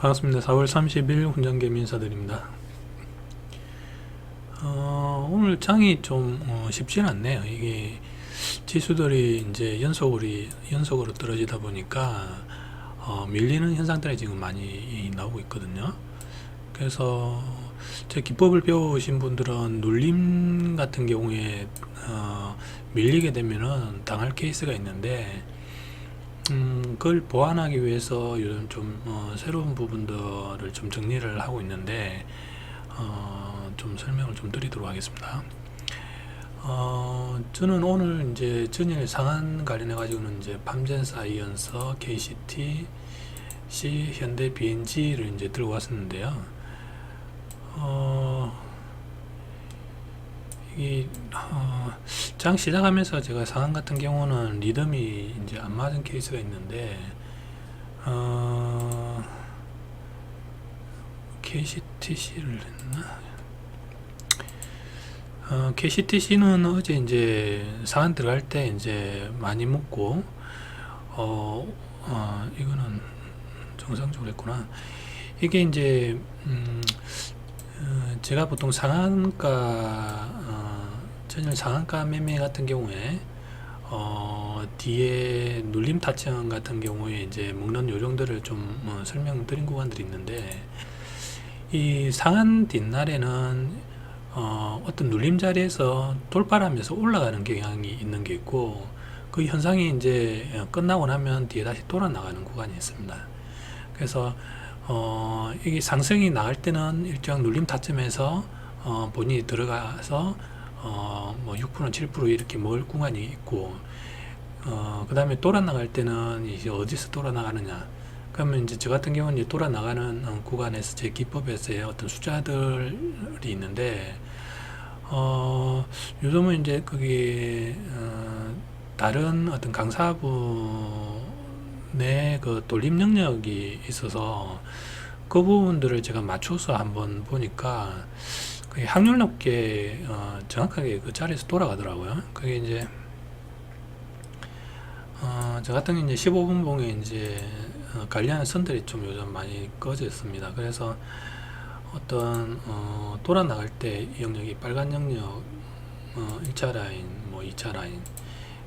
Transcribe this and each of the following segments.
반갑습니다. 4월 30일 훈장계미 인사드립니다. 어, 오늘 장이 좀 어, 쉽지는 않네요. 이게 지수들이 이제 연속으로 연속으로 떨어지다 보니까 어, 밀리는 현상들이 지금 많이 나오고 있거든요. 그래서 제 기법을 배우신 분들은 눌림 같은 경우에 어, 밀리게 되면은 당할 케이스가 있는데 음, 그걸 보완하기 위해서 요즘 좀 어, 새로운 부분들을 좀 정리를 하고 있는데 어, 좀 설명을 좀 드리도록 하겠습니다. 어, 저는 오늘 이제 전일 상한 관련해 가지고는 이제 밤젠 사이언서, KCT, C, 현대 BNG를 이제 들고 왔었는데요. 어, 이 어, 장 시작하면서 제가 상황 같은 경우는 리듬이 이제 안 맞은 케이스가 있는데 어, KCTC를 했나? 어, KCTC는 어제 이제 상한 들어갈 때 이제 많이 먹고 어, 어 이거는 정상적으로 했구나. 이게 이제 음, 어, 제가 보통 상한가 어, 전일 상한가 매매 같은 경우에 어, 뒤에 눌림 타점 같은 경우에 이제 먹는 요령들을 좀 어, 설명드린 구간들이 있는데 이 상한 뒷날에는 어, 어떤 눌림 자리에서 돌파하면서 올라가는 경향이 있는 게 있고 그 현상이 이제 끝나고 나면 뒤에 다시 돌아 나가는 구간이 있습니다. 그래서 어, 이게 상승이 나갈 때는 일정 눌림 타점에서 어, 본인이 들어가서 어, 뭐 6% 7% 이렇게 먹을 구간이 있고 어, 그 다음에 돌아 나갈 때는 이제 어디서 돌아 나가느냐. 그러면 이제 저 같은 경우는 이제 돌아 나가는 어, 구간에서 제 기법에서의 어떤 숫자들이 있는데 어, 요즘은 이제 거기 어, 다른 어떤 강사분의 그 돌림 능력이 있어서 그 부분들을 제가 맞춰서 한번 보니까 그게 확률 높게 어, 정확하게 그 자리에서 돌아가더라고요. 그게 이제 어, 저 같은 이제 15분 봉에 이제 어, 관리하는 선들이 좀 요즘 많이 꺼져 있습니다. 그래서 어떤 어, 돌아 나갈 때 영역이 빨간 영역 어, 1차 라인, 뭐 2차 라인,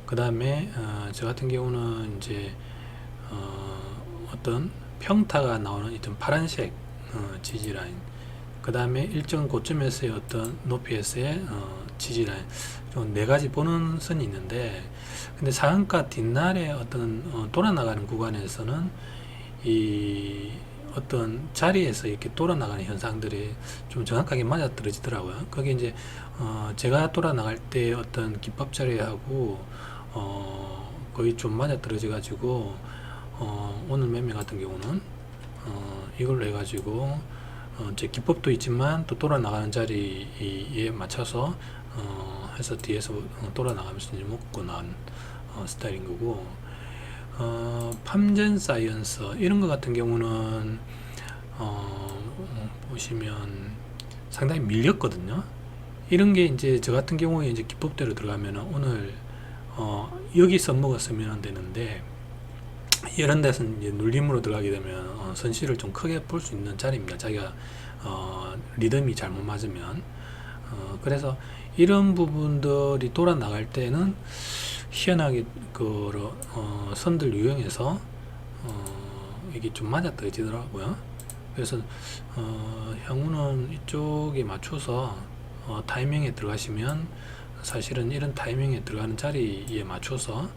그 다음에 어, 저 같은 경우는 이제 어, 어떤 평타가 나오는 이런 파란색 어, 지지 라인, 그 다음에 일정 고점에서의 어떤 높이에서의 어, 지지 라인, 좀네 가지 보는 선이 있는데, 근데 상한가 뒷날에 어떤 어, 돌아 나가는 구간에서는 이 어떤 자리에서 이렇게 돌아 나가는 현상들이 좀 정확하게 맞아 떨어지더라고요. 그게 이제 어 제가 돌아 나갈 때 어떤 기법 자리하고 어 거의 좀 맞아 떨어져 가지고 어 오늘 매매 같은 경우는 어 이걸로 해 가지고 어제 기법도 있지만 또 돌아 나가는 자리에 맞춰서 어 해서 뒤에서 돌아 나가면서 이제 먹고 난 어, 스타일인 거고 어, 팜젠 사이언스 이런 것 같은 경우는 어, 보시면 상당히 밀렸거든요. 이런 게 이제 저 같은 경우에 이제 기법대로 들어가면 오늘 어, 여기서 먹었으면 되는데 이런 데서 이제 눌림으로 들어가게 되면 어, 선실을 좀 크게 볼 수 있는 자리입니다. 자기가 어, 리듬이 잘못 맞으면 어, 그래서 이런 부분들이 돌아 나갈 때는 희한하게 그 어, 선들 유형에서 어, 이게 좀 맞아 떨어지더라고요. 그래서 어, 향후는 이쪽에 맞춰서 어, 타이밍에 들어가시면 사실은 이런 타이밍에 들어가는 자리에 맞춰서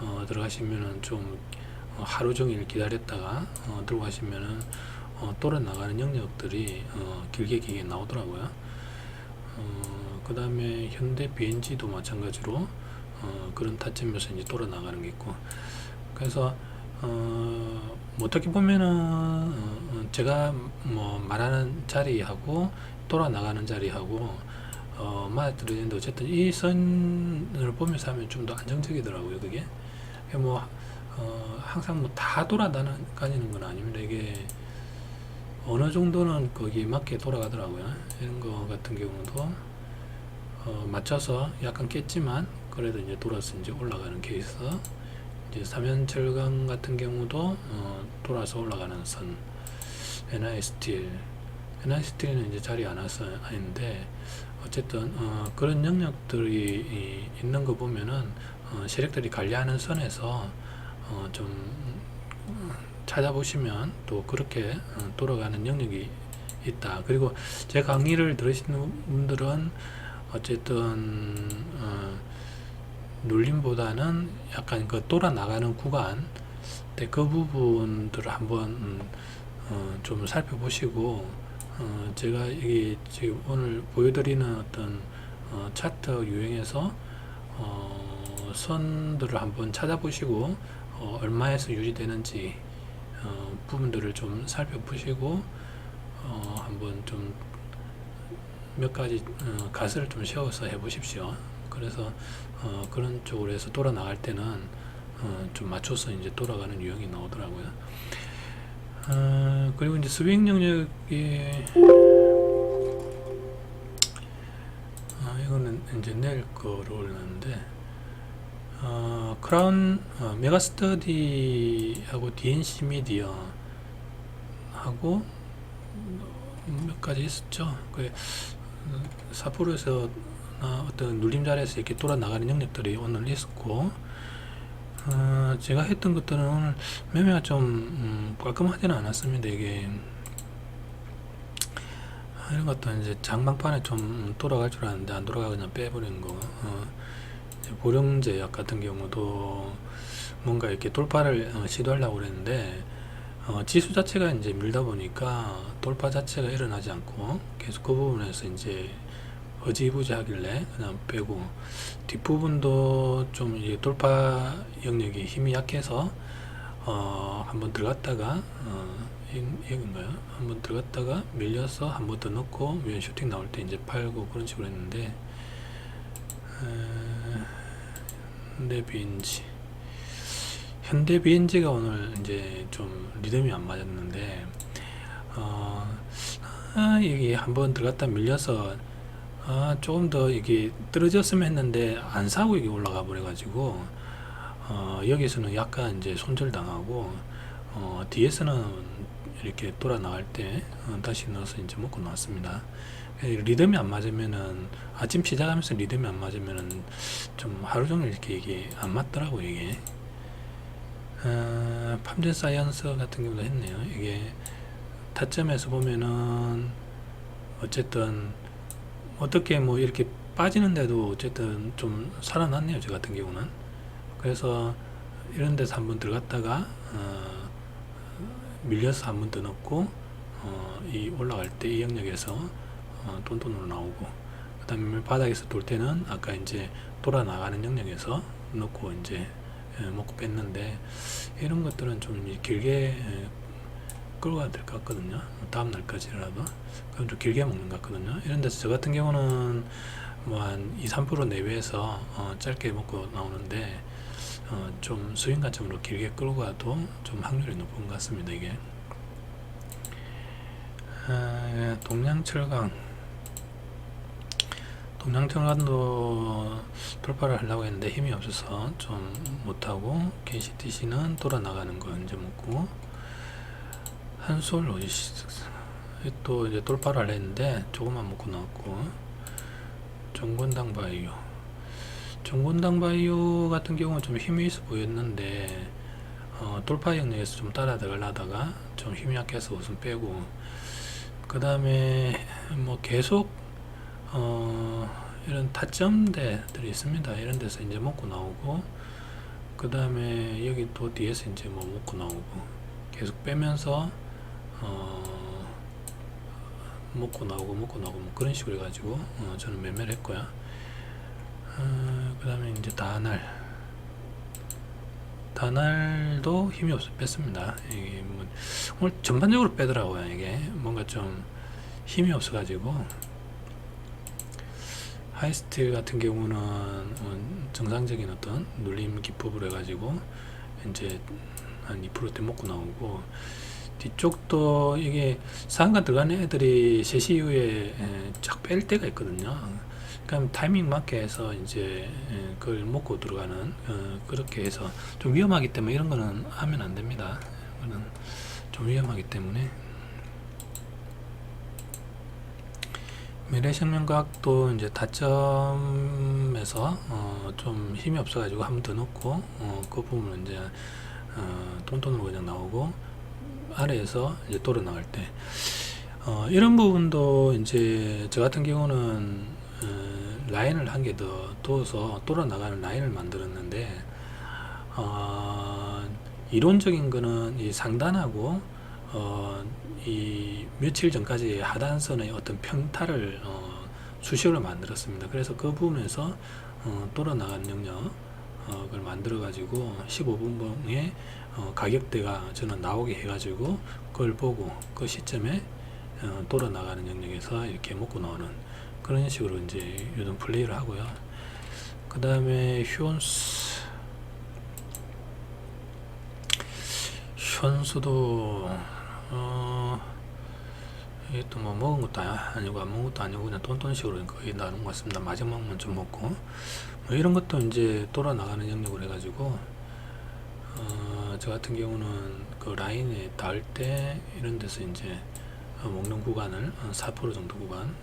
어, 들어가시면은 좀 어, 하루 종일 기다렸다가 어, 들어가시면은 어, 돌아 나가는 영역들이 어, 길게 길게 나오더라고요. 어, 그 다음에 현대 BNG도 마찬가지로 어, 그런 타점에서 이제 돌아 나가는 게 있고 그래서 어, 뭐 어떻게 보면은 어, 어, 제가 뭐 말하는 자리하고 돌아 나가는 자리하고 어, 맞들어지는데 어쨌든 이 선을 보면서 하면 좀 더 안정적이더라고요 그게 뭐 어, 항상 뭐 다 돌아다니는 건 아닙니다 이게 어느 정도는 거기 맞게 돌아가더라고요. 이런 거 같은 경우도 어, 맞춰서 약간 깼지만 그래도 이제 돌아서 이제 올라가는 케이스. 이제 사면철강 같은 경우도 어, 돌아서 올라가는 선 NI 스틸. NI 스틸은 이제 자리 안 와서 아닌데 어쨌든 어, 그런 영역들이 이- 있는 거 보면은 어, 세력들이 관리하는 선에서 어, 좀 음, 찾아보시면 또 그렇게 어, 돌아가는 영역이 있다. 그리고 제 강의를 들으시는 분들은 어쨌든 어, 눌림보다는 약간 그 돌아 나가는 구간, 그 부분들을 한번 음, 어, 좀 살펴보시고 어, 제가 이 지금 오늘 보여드리는 어떤 어, 차트 유형에서 어, 선들을 한번 찾아보시고 어, 얼마에서 유지되는지 어, 부분들을 좀 살펴보시고 어, 한번 좀 몇 가지 어, 가설을 좀 세워서 해보십시오. 그래서 어, 그런 쪽으로 해서 돌아 나갈 때는 어, 좀 맞춰서 이제 돌아가는 유형이 나오더라고요. 어, 그리고 이제 스윙 영역이 아, 이거는 이제 내일 거로 올렸는데 어, 크라운 어, 메가스터디하고 DNC 미디어 하고 몇 가지 있었죠. 그 어, 사포로에서 나 어떤 눌림자리에서 이렇게 돌아 나가는 영역들이 오늘 있었고 어, 제가 했던 것들은 오늘 매매가 좀 음, 깔끔하지는 않았습니다. 이게 아, 이런 것도 이제 장방판에 좀 돌아갈 줄 알았는데 안 돌아가 그냥 빼버린 거. 어, 이제 보령제 약 같은 경우도 뭔가 이렇게 돌파를 어, 시도하려고 그랬는데 어, 지수 자체가 이제 밀다 보니까 돌파 자체가 일어나지 않고 계속 그 부분에서 이제 어지부지 하길래 그냥 빼고 뒷부분도 좀 이제 돌파 영역이 힘이 약해서 어, 한번 들어갔다가 어, 이- 이건가요? 한번 들어갔다가 밀려서 한 번 더 넣고 위에 슈팅 나올 때 이제 팔고 그런 식으로 했는데 에, 현대 비엔지. 현대 비엔지가 오늘 이제 좀 리듬이 안 맞았는데 어, 아, 이게 한번 들어갔다 밀려서 아, 조금 더 이게 떨어졌으면 했는데 안 사고 이게 올라가 버려가지고 어, 여기서는 약간 이제 손절당하고 어, 뒤에서는 이렇게 돌아 나갈 때 어, 다시 넣어서 이제 먹고 나왔습니다. 에, 리듬이 안 맞으면은 아침 시작하면서 리듬이 안 맞으면은 좀 하루 종일 이렇게 이게 안 맞더라고 이게. 어, 팜젠 사이언스 같은 경우도 했네요. 이게 타점에서 보면은 어쨌든 어떻게 뭐 이렇게 빠지는데도 어쨌든 좀 살아났네요. 저 같은 경우는. 그래서 이런 데서 한번 들어갔다가 어, 밀려서 한 번 더 넣고 어, 이 올라갈 때 이 영역에서 어, 돈돈으로 나오고 그 다음에 바닥에서 돌 때는 아까 이제 돌아 나가는 영역에서 넣고 이제 예, 먹고 뺐는데 이런 것들은 좀 길게 예, 끌고 가야 될 것 같거든요. 뭐 다음 날까지라도 그럼 좀 길게 먹는 것 같거든요. 이런 데서 저 같은 경우는 뭐 한 2, 3% 내외에서 어, 짧게 먹고 나오는데 어, 좀 수익 관점으로 길게 끌고 가도 좀 확률이 높은 것 같습니다. 이게. 아, 동양철강. 동양철강도 돌파를 하려고 했는데 힘이 없어서 좀 못하고 KCTC는 돌아 나가는 거 이제 먹고 한솔 로지스틱스. 또 이제 돌파를 했는데 조금만 먹고 나왔고 정권당 바이오 정권당 바이오 같은 경우는 좀 힘이 있어 보였는데 어, 돌파 영역에서 좀 따라 들어가려다가 좀 힘이 약해서 우선 빼고 그 다음에 뭐 계속 어, 이런 타점대들이 있습니다. 이런 데서 이제 먹고 나오고 그 다음에 여기 또 뒤에서 이제 뭐 먹고 나오고 계속 빼면서 어, 먹고 나오고 먹고 나오고 뭐 그런 식으로 해가지고 어, 저는 매매를 했고요. 다날 다날도 힘이 없어 뺐습니다. 이게 뭐 오늘 전반적으로 빼더라고요. 이게 뭔가 좀 힘이 없어 가지고 하이스틸 같은 경우는 어, 정상적인 어떤 눌림 기법으로 해가지고 이제 한 2%대 먹고 나오고 뒤쪽도 이게 상가 들어가는 애들이 3시 이후에 쫙 뺄 때가 있거든요. 그럼 타이밍 맞게 해서 이제 예, 그걸 먹고 들어가는 어, 그렇게 해서 좀 위험하기 때문에 이런 거는 하면 안 됩니다. 이거는 좀 위험하기 때문에 미래생명과학도 이제 다점에서 어, 좀 힘이 없어가지고 한 번 더 넣고 어, 그 부분은 이제 어, 돈돈으로 그냥 나오고 아래에서 이제 도로 나갈 때 어, 이런 부분도 이제 저 같은 경우는 어, 라인을 한 개 더 두어서 돌아 나가는 라인을 만들었는데 어, 이론적인 거는 이 상단하고 어, 이 며칠 전까지 하단선의 어떤 평타를 어, 수식으로 만들었습니다. 그래서 그 부분에서 어, 돌아 나가는 영역을 만들어 가지고 15분봉에 어, 가격대가 저는 나오게 해 가지고 그걸 보고 그 시점에 어, 돌아 나가는 영역에서 이렇게 먹고 나오는 그런 식으로 이제 요즘 플레이를 하고요. 그 다음에 휴온스 현수도 어 이게 또 뭐 먹은 것도 아- 아니고 안 먹은 것도 아니고 그냥 돈돈식으로 거의 나눈 것 같습니다. 마지막만 좀 먹고 뭐 이런 것도 이제 돌아 나가는 영역을 해가지고 어, 저 같은 경우는 그 라인에 닿을 때 이런 데서 이제 어, 먹는 구간을 어, 4% 정도 구간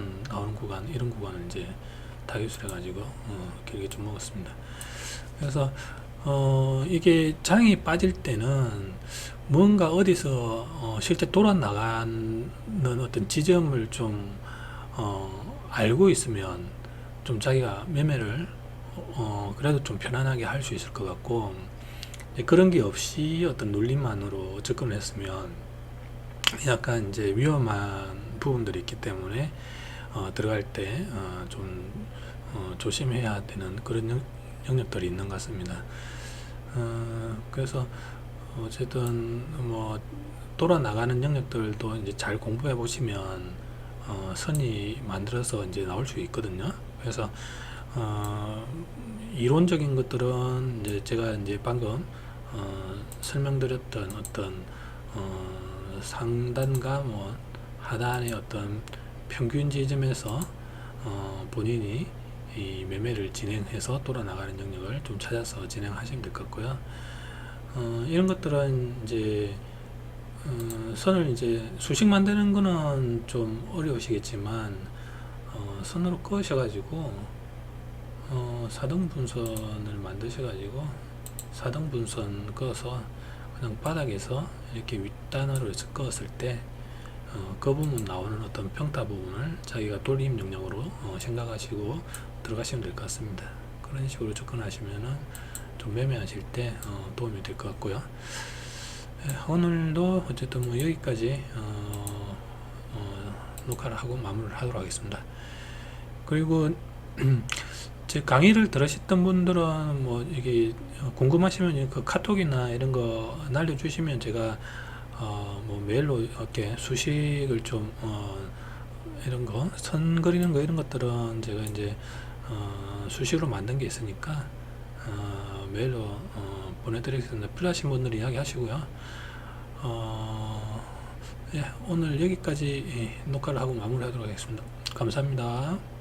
음, 나오는 구간 이런 구간을 이제 타겟을 해가지고 어, 길게 좀 먹었습니다. 그래서 어, 이게 장이 빠질 때는 뭔가 어디서 어, 실제 돌아 나가는 어떤 지점을 좀 어, 알고 있으면 좀 자기가 매매를 어, 그래도 좀 편안하게 할 수 있을 것 같고 그런 게 없이 어떤 논리만으로 접근을 했으면 약간 이제 위험한 부분들이 있기 때문에 어, 들어갈 때 어, 좀 어, 조심해야 되는 그런 영, 영역들이 있는 것 같습니다. 어, 그래서 어쨌든 뭐 돌아 나가는 영역들도 이제 잘 공부해 보시면 어, 선이 만들어서 이제 나올 수 있거든요. 그래서 어, 이론적인 것들은 이제 제가 이제 방금 어, 설명드렸던 어떤 어, 상단과 뭐 하단의 어떤 평균 지점에서 어, 본인이 이 매매를 진행해서 돌아 나가는 영역을 좀 찾아서 진행하시면 될 것 같고요. 어, 이런 것들은 이제 어, 선을 이제 수식 만드는 거는 좀 어려우시겠지만 어, 선으로 끄셔가지고 어, 4등 분선을 만드셔가지고 4등 분선 꺼서 그냥 바닥에서 이렇게 윗단으로 해서 껐을 때 어, 그 부분 나오는 어떤 평타 부분을 자기가 돌림 영역으로 어, 생각하시고 들어가시면 될 것 같습니다. 그런 식으로 접근하시면은 좀 매매하실 때 어, 도움이 될 것 같고요. 예, 오늘도 어쨌든 뭐 여기까지 어, 어, 녹화를 하고 마무리를 하도록 하겠습니다. 그리고 제 강의를 들으셨던 분들은 뭐 이게 궁금하시면 그 카톡이나 이런 거 날려주시면 제가 어, 뭐 메일로 이렇게 수식을 좀 어, 이런 거, 선 그리는 거 이런 것들은 제가 이제 어, 수식으로 만든 게 있으니까 어, 메일로 어, 보내드리겠습니다. 필요하신 분들 이야기 하시고요. 어, 예, 오늘 여기까지 예, 녹화를 하고 마무리하도록 하겠습니다. 감사합니다.